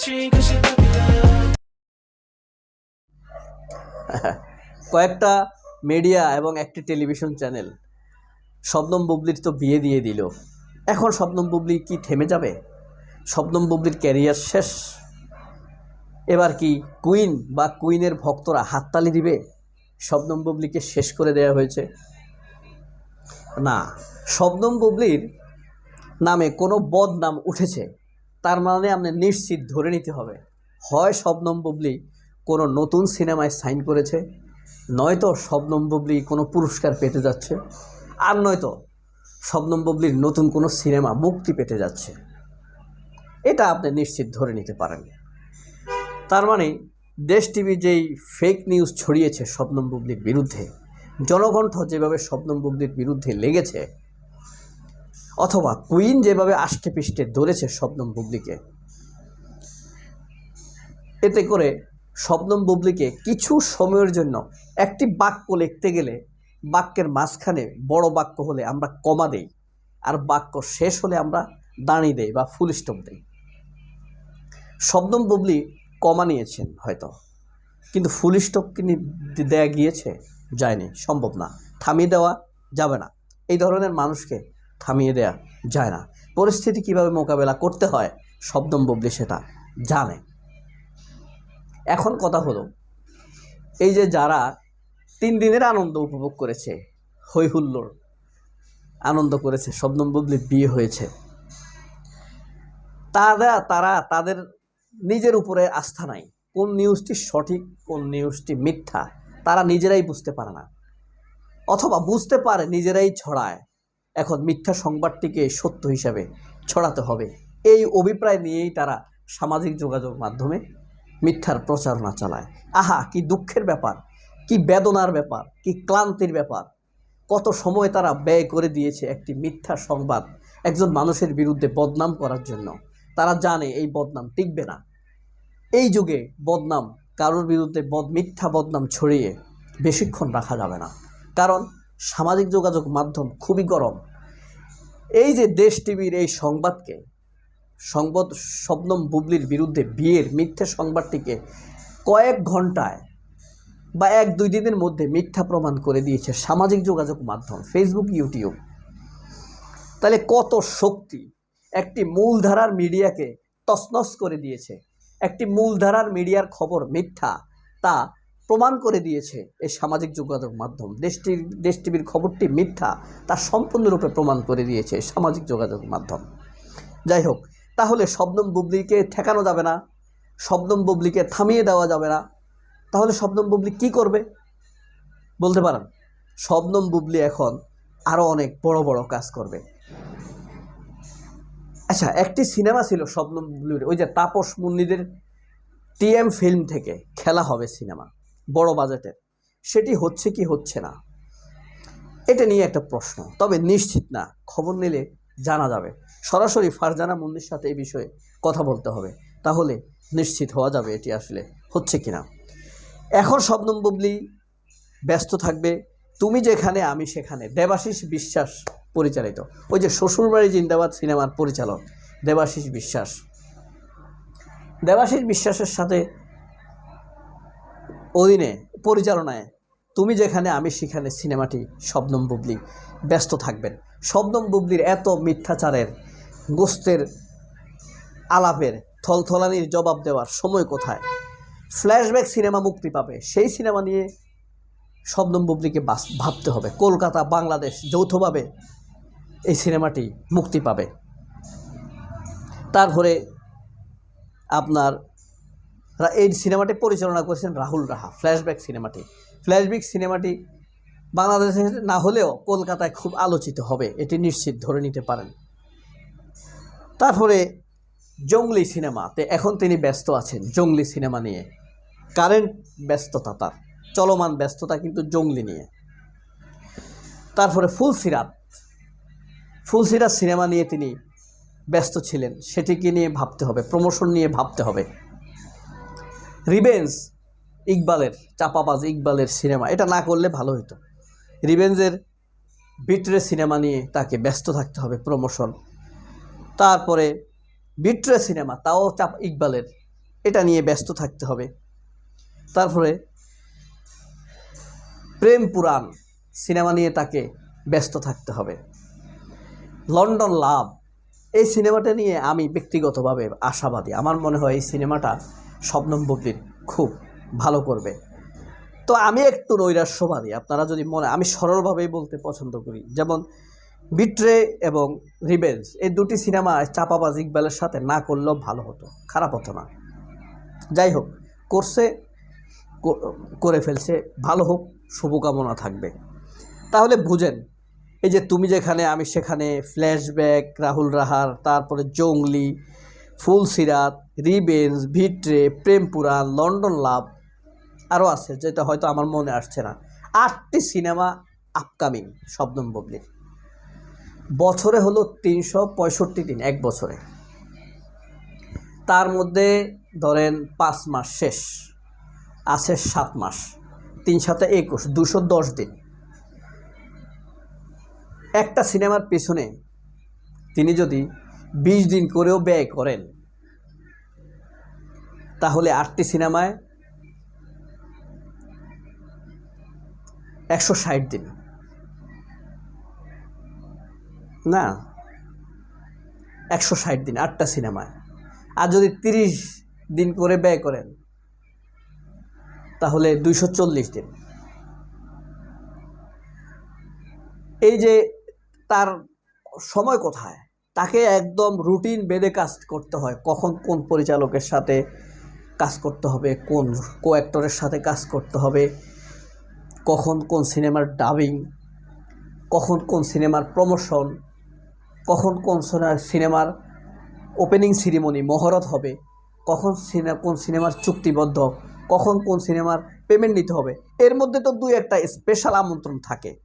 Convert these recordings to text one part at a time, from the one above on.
কয়েকটা মিডিয়া এবং একটি টেলিভিশন চ্যানেল শবনম বুবলির তো বিয়ে দিয়ে দিল। এখন শবনম বুবলি কি থেমে যাবে? শবনম বুবলির ক্যারিয়ার শেষ। এবার কি কুইন বা কুইনের ভক্তরা হাততালি দিবে? শবনম বুবলিকে শেষ করে দেওয়া হয়েছে। না, শবনম বুবলির নামে কোনো বদনাম উঠেছে। তার মানে আপনি নিশ্চিত ধরে নিতে হবে। হয় শবনম বুবলি কোনো নতুন সিনেমায় সাইন করেছে, নয়তো শবনম বুবলি কোনো পুরস্কার পেতে যাচ্ছে, আর নয়তো শবনম বুবলির নতুন কোনো সিনেমা মুক্তি পেতে যাচ্ছে। এটা আপনি নিশ্চিত ধরে নিতে পারেন। তার মানে দেশ টিভি যেই ফেক নিউজ ছড়িয়েছে শবনম বুবলির বিরুদ্ধে, জনকণ্ঠ যেভাবে শবনম বুবলির বিরুদ্ধে লেগেছে অথবা কুইন যেভাবে আষ্টে পিষ্টে ধরেছে শবনম বুবলিকে। এতে করে শবনম বুবলিকে কিছু সময়ের জন্য একটি বাক্য লিখতে গেলে বাক্যের মাঝখানে বড় বাক্য হলে আমরা কমা দেই, আর বাক্য শেষ হলে আমরা দাঁড়িয়ে দেই বা ফুল স্টপ দেই। শবনম বুবলি কমা নিয়েছেন হয়তো, কিন্তু ফুল স্টপ কি নি- দেয়া গিয়েছে? যায়নি, সম্ভব না। থামিয়ে দেওয়া যাবে না। এই ধরনের মানুষকে থামিয়ে দেয়া যায় না। পরিস্থিতি কীভাবে মোকাবেলা করতে হয়, শবনম বুবলি সেটা জানে। এখন কথা হলো, এই যে যারা তিন দিনের আনন্দ উপভোগ করেছে হৈ হুল্লোড় আনন্দ করেছে, শবনম বুবলির বিয়ে হয়েছে, তারা তারা, তাদের নিজের উপরে আস্থা নাই। কোন নিউজটি সঠিক, কোন নিউজটি মিথ্যা, তারা নিজেরাই বুঝতে পারে না। অথবা বুঝতে পারে, নিজেরাই ছড়ায়। এখন মিথ্যা সংবাদটিকে সত্য হিসাবে ছড়াতে হবে। এই অভিপ্রায় নিয়েই তারা সামাজিক যোগাযোগ মাধ্যমে মিথ্যার প্রচারণা চালায়। আহা, কি দুঃখের ব্যাপার, কি বেদনার ব্যাপার, কি ক্লান্তির ব্যাপার। কত সময় তারা ব্যয় করে দিয়েছে একটি মিথ্যা সংবাদ একজন মানুষের বিরুদ্ধে বদনাম করার জন্য। তারা জানে এই বদনাম টিকবে না। এই যুগে বদনাম কারোর বিরুদ্ধে বদ, মিথ্যা বদনাম ছড়িয়ে বেশিক্ষণ রাখা যাবে না। কারণ সামাজিক যোগাযোগ মাধ্যম খুবই গরম। এই যে দেশ টিভির এই সংবাদকে, সংবাদ শবনম বুবলির বিরুদ্ধে বিয়ের মিথ্যে সংবাদটিকে কয়েক ঘন্টায় বা এক দুই দিনের মধ্যে মিথ্যা প্রমাণ করে দিয়েছে সামাজিক যোগাযোগ মাধ্যম ফেসবুক ইউটিউব তাহলে কত শক্তি একটি মূলধারার মিডিয়াকে তছনছ করে দিয়েছে। একটি মূলধারার মিডিয়ার খবর মিথ্যা, তা প্রমাণ করে দিয়েছে এই সামাজিক যোগাযোগ মাধ্যম। দেশটির দেশ টিভির খবরটি মিথ্যা, তা সম্পূর্ণরূপে প্রমাণ করে দিয়েছে সামাজিক যোগাযোগ মাধ্যম। যাই হোক, তাহলে শবনম বুবলিকে ঠেকানো যাবে না, শবনম বুবলিকে থামিয়ে দেওয়া যাবে না। তাহলে শবনম বুবলি কি করবে? বলতে পারেন, শবনম বুবলি এখন আরও অনেক বড় বড় কাজ করবে। আচ্ছা একটি সিনেমা ছিল শবনম বুবলির, ওই যে তাপস মুন্নিদের টিএম ফিল্ম থেকে খেলা হবে সিনেমা। বড় বাজেটের। সেটি হচ্ছে কি হচ্ছে না? এটা নিয়ে একটা প্রশ্ন, তবে নিশ্চিত না, খবর নিলে জানা যাবে। সরাসরি ফারজানা মুন্দির সাথে এই বিষয়ে কথা বলতে হবে, তাহলে নিশ্চিত হওয়া যাবে এটি আসলে হচ্ছে কি না। এখন শবনম বুবলি ব্যস্ত থাকবে, তুমি যেখানে, আমি সেখানে। দেবাশিস বিশ্বাস পরিচালিত। ওই যে শ্বশুরবাড়ি জিন্দাবাদ সিনেমার পরিচালক দেবাশিস বিশ্বাস। দেবাশিস বিশ্বাসের সাথে অধীনে, পরিচালনায়। তুমি যেখানে, আমি সেখানে সিনেমাটি শবনম বুবলি ব্যস্ত থাকবেন। শবনম বুবলির এত মিথ্যাচারের, গোস্তের আলাপের, থলথলানির জবাব দেওয়ার সময় কোথায়? ফ্ল্যাশব্যাক সিনেমা মুক্তি পাবে। সেই সিনেমা নিয়ে শবনম বুবলিকে ভাবতে হবে। কলকাতা, বাংলাদেশ যৌথভাবে এই সিনেমাটি মুক্তি পাবে। তারপরে আপনার এই সিনেমাটি পরিচালনা করেছেন রাহুল রাহা, ফ্ল্যাশব্যাক সিনেমাটি। ফ্ল্যাশব্যাক সিনেমাটি বাংলাদেশে না হলেও কলকাতায় খুব আলোচিত হবে, এটি নিশ্চিত ধরে নিতে পারেন। তারপরে জঙ্গলি সিনেমাতে এখন তিনি ব্যস্ত আছেন, জঙ্গলি সিনেমা নিয়ে। কারেন্ট ব্যস্ততা তার, চলমান ব্যস্ততা কিন্তু জঙ্গলি নিয়ে। তারপরে ফুলসিরাত ফুলসিরাত সিনেমা নিয়ে তিনি ব্যস্ত ছিলেন, সেটিকে নিয়ে ভাবতে হবে, প্রমোশন নিয়ে ভাবতে হবে। রিভেঞ্জ ইকবালের, চাপাবাজ ইকবালের সিনেমা এটা না করলে ভালো হতো রিভেঞ্জের বিট্রে সিনেমা নিয়ে তাকে ব্যস্ত থাকতে হবে প্রমোশন তারপরে বিট্রে সিনেমা তাও চাপ, ইকবালের, এটা নিয়ে ব্যস্ত থাকতে হবে। তারপরে প্রেম পুরাণ সিনেমা নিয়ে তাকে ব্যস্ত থাকতে হবে। লন্ডন লাভ এই সিনেমাটা নিয়ে আমি ব্যক্তিগতভাবে আশাবাদী। আমার মনে হয় এই সিনেমাটা শবনম বুবলির খুব ভালো করবে। তো আমি একটু নৈরাশ্যবাদী। আপনারা যদি মনে, আমি সরলভাবেই বলতে পছন্দ করি। যেমন বিট্রে এবং রিবেঞ্জ এই দুটি সিনেমা চাপাবাজ ইকবালের সাথে না করলেও ভালো হতো, খারাপ হতো না। যাই হোক, করছে করে ফেলছে, ভালো হোক, শুভকামনা থাকবে। তাহলে বুঝেন, এই যে তুমি যেখানে, আমি সেখানে, ফ্ল্যাশব্যাক, রাহুল রাহার, তারপরে জঙ্গলি ফুল সিরাত, রিবেঞ্জ, ভিট্রে প্রেম পুরাণ লন্ডন লাভ আরও আছে যেটা হয়তো আমার মনে আসছে না। আটটি সিনেমা আপকামিং, শবনম ববলির বছরে হলো তিনশো পঁয়ষট্টি দিন, এক বছরে। তার মধ্যে ধরেন পাঁচ মাস শেষ, আছে সাত মাস, তিন সাথে একুশ, দুশো দশ দিন। একটা সিনেমার পেছনে তিনি যদি বিশ দিন করেও ব্যয় করেন। তাহলে আটটি সিনেমায় একশো ষাট দিন। না, একশো ষাট দিন আটটা সিনেমায়। আর যদি তিরিশ দিন করে ব্যয় করেন, তাহলে দুইশো চল্লিশ দিন। এই যে তার সময় কোথায়? তাকে একদম রুটিন বেঁধে কাজ করতে হয়। কখন কোন পরিচালকের সাথে কাজ করতে হবে, কোন কো অ্যাক্টরের সাথে কাজ করতে হবে, কখন কোন সিনেমার ডাবিং কখন কোন সিনেমার প্রমোশন কখন কোন সোনা- সিনেমার ওপেনিং সিরিমনি মহরত হবে, কখন সিনে, কোন সিনেমার চুক্তিবদ্ধ, কখন কোন সিনেমার পেমেন্ট নিতে হবে। এর মধ্যে তো দুই একটা স্পেশাল আমন্ত্রণ থাকে।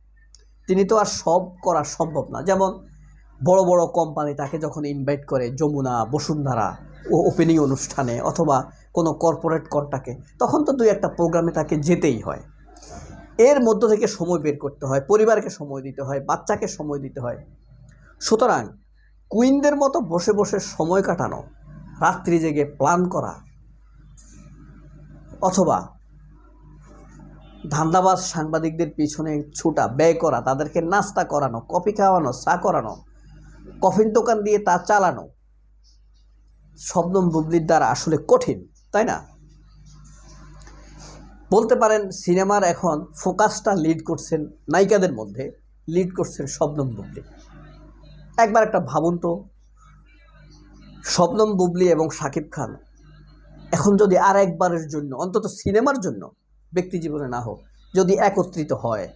তিনি তো আর সব করা সম্ভব না। যেমন বড় বড় কোম্পানি তাকে যখন ইনভাইট করে যমুনা, বসুন্ধরা, ও ওপেনিং অনুষ্ঠানে অথবা কোনো কর্পোরেট কন্টাকে তখন তো দুই একটা প্রোগ্রামে তাকে যেতেই হয়। এর মধ্য থেকে সময় বের করতে হয়, পরিবারকে সময় দিতে হয়, বাচ্চাকে সময় দিতে হয়। সুতরাং কুইনদের মতো বসে বসে সময় কাটানো, রাত্রি জেগে প্ল্যান করা, অথবা ধান্দাবাজ সাংবাদিকদের পিছনে ছুটা, ব্যয় করা, তাদেরকে নাস্তা করানো, কফি খাওয়ানো, চা করানো কফিন দোকান দিয়ে তা চালানো শবনম বুবলির দ্বারা আসলে কঠিন, তাই না? বলতে পারেন সিনেমার এখন ফোকাসটা লিড করছেন নায়িকাদের মধ্যে লিড করছেন শবনম বুবলি। একবার একটা ভাবুন তো, শবনম বুবলি এবং শাকিব খান এখন যদি আর একবারের জন্য, অন্তত সিনেমার জন্য ব্যক্তি জীবনে না হোক, যদি একত্রিত হয়,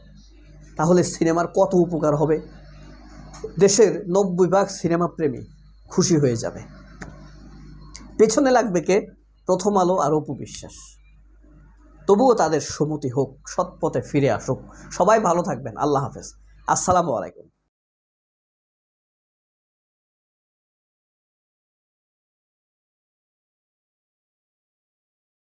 তাহলে সিনেমার কত উপকার হবে? দেশের নব্বই ভাগ সিনেমা প্রেমী খুশি হয়ে যাবে। পেছনে লাগবে কে? প্রথম আলো আর অপু বিশ্বাস। তবুও তাদের সমতি হোক, সৎপথে ফিরে আসুক। সবাই ভালো থাকবেন। আল্লাহ হাফেজ। আসসালামু আলাইকুম।